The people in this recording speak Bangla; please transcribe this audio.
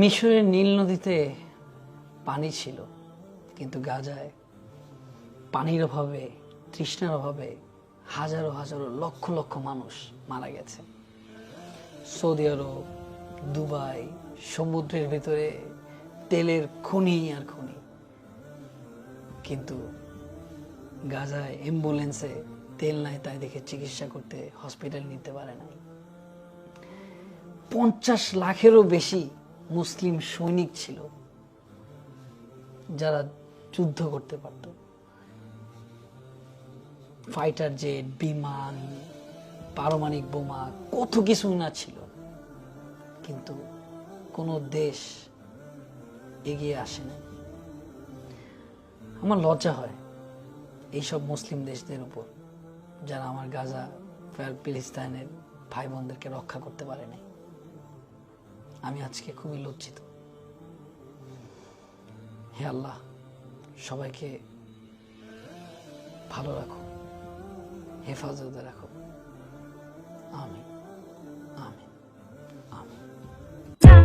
মিশরের নীল নদীতে পানি ছিল, কিন্তু গাজায় পানির অভাবে, তৃষ্ণার অভাবে হাজারো হাজারো লক্ষ লক্ষ মানুষ মারা গেছে। সৌদি আরব, দুবাই, সমুদ্রের ভিতরে তেলের খনি আর খনি। কিন্তু গাজায় অ্যাম্বুলেন্সে তেল নাই, তাই দেখে চিকিৎসা করতে হসপিটাল নিতে পারে নাই। পঞ্চাশ লাখেরও বেশি মুসলিম সৈনিক ছিল, যারা যুদ্ধ করতে পারত। ফাইটার জেট, বিমান পারমাণবিক বোমা, কত কিছু না ছিল। কিন্তু কোনো দেশ এগিয়ে আসে না আমার লজ্জা হয় এইসব মুসলিম দেশদের উপর, যারা আমার গাজা, ফিলিস্তানের ভাই বোনদেরকে রক্ষা করতে পারে নাই। আমি আজকে খুবই লজ্জিত। হে আল্লাহ সবাইকে ভালো রাখো হেফাজতে রাখো।